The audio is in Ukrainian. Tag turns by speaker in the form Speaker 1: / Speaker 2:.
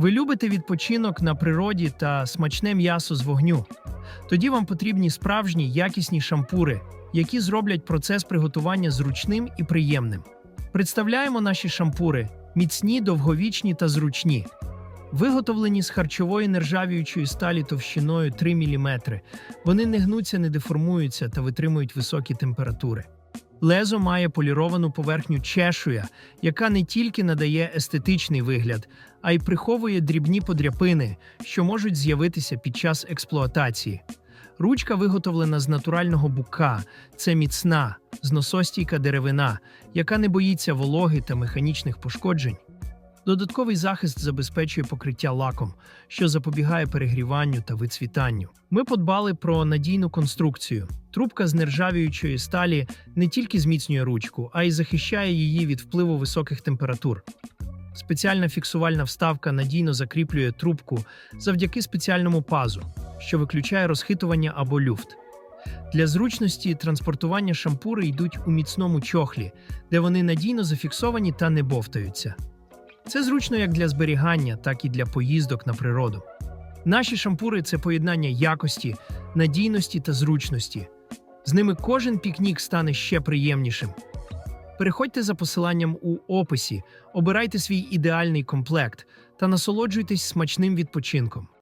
Speaker 1: Ви любите відпочинок на природі та смачне м'ясо з вогню. Тоді вам потрібні справжні якісні шампури, які зроблять процес приготування зручним і приємним. Представляємо наші шампури міцні, довговічні та зручні. Виготовлені з харчової нержавіючої сталі товщиною 3 мм. Вони не гнуться, не деформуються та витримують високі температури. Лезо має поліровану поверхню чешуя, яка не тільки надає естетичний вигляд, а й приховує дрібні подряпини, що можуть з'явитися під час експлуатації. Ручка виготовлена з натурального бука, це міцна, зносостійка деревина, яка не боїться вологи та механічних пошкоджень. Додатковий захист забезпечує покриття лаком, що запобігає перегріванню та вицвітанню. Ми подбали про надійну конструкцію. Трубка з нержавіючої сталі не тільки зміцнює ручку, а й захищає її від впливу високих температур. Спеціальна фіксувальна вставка надійно закріплює трубку завдяки спеціальному пазу, що виключає розхитування або люфт. Для зручності транспортування шампури йдуть у міцному чохлі, де вони надійно зафіксовані та не бовтаються. Це зручно як для зберігання, так і для поїздок на природу. Наші шампури це поєднання якості, надійності та зручності. З ними кожен пікнік стане ще приємнішим. Переходьте за посиланням у описі, обирайте свій ідеальний комплект та насолоджуйтесь смачним відпочинком.